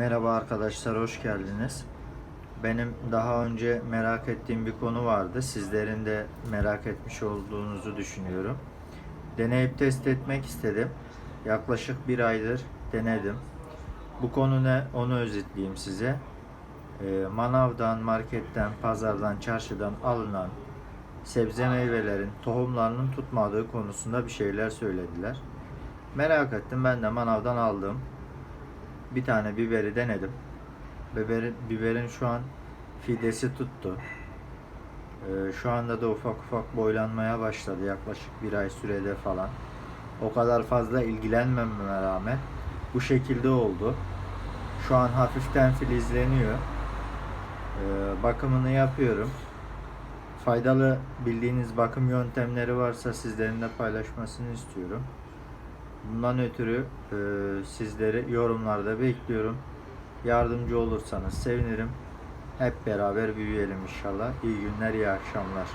Merhaba arkadaşlar, hoş geldiniz. Benim daha önce merak ettiğim bir konu vardı. Sizlerin de merak etmiş olduğunuzu düşünüyorum. Deneyip test etmek istedim. Yaklaşık bir aydır denedim. Bu konu ne? Onu özetleyeyim size. Ee, manavdan, marketten, pazardan, çarşıdan alınan sebze meyvelerin tohumlarının tutmadığı konusunda bir şeyler söylediler. Merak ettim. Ben de manavdan aldım bir tane biberi denedim. Biberin, biberin şu an fidesi tuttu. Ee, şu anda da ufak ufak boylanmaya başladı yaklaşık bir ay sürede falan. O kadar fazla ilgilenmememe rağmen bu şekilde oldu. Şu an hafiften filizleniyor. Ee, bakımını yapıyorum. Faydalı bildiğiniz bakım yöntemleri varsa sizlerin de paylaşmasını istiyorum. Bundan ötürü e, sizleri yorumlarda bekliyorum. Yardımcı olursanız sevinirim. Hep beraber büyüyelim inşallah. İyi günler, iyi akşamlar.